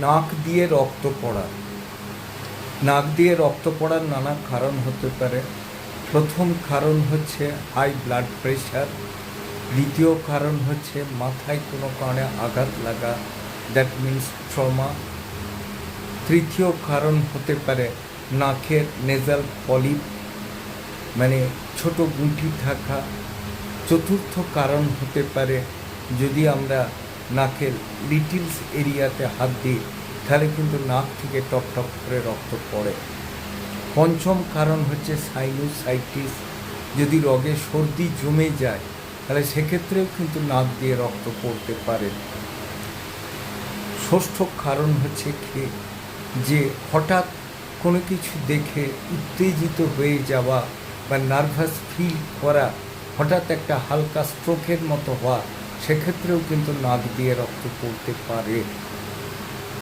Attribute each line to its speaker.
Speaker 1: নাক দিয়ে রক্ত পড়া। নাক দিয়ে রক্ত পড়ার নানা কারণ হতে পারে। প্রথম কারণ হচ্ছে হাই ব্লাড প্রেশার দ্বিতীয় কারণ হচ্ছে মাথায় কোনো কারণে আঘাত লাগা দ্যাট মিন্স ট্রমা তৃতীয় কারণ হতে পারে নাকের নেজাল পলিপ মানে ছোট গুঁটি থাকা। চতুর্থ কারণ হতে পারে যদি আমরা নাকের লিটিলস এরিয়াতে হাত দিই তাহলে কিন্তু নাক থেকে টপ টপ করে রক্ত পড়ে। পঞ্চম কারণ হচ্ছে সাইনোসাইটিস যদি রগে সর্দি জমে যায়, তাহলে সেক্ষেত্রেও কিন্তু নাক দিয়ে রক্ত পড়তে পারে। ষষ্ঠ কারণ হচ্ছে কি? যে হঠাৎ কোনো কিছু দেখে উত্তেজিত হয়ে যাওয়া বা নার্ভাস ফিল করা হঠাৎ একটা হালকা স্ট্রোকের মতো হওয়া সেক্ষেত্রেও কিন্তু নাক দিয়ে রক্ত পড়তে পারে।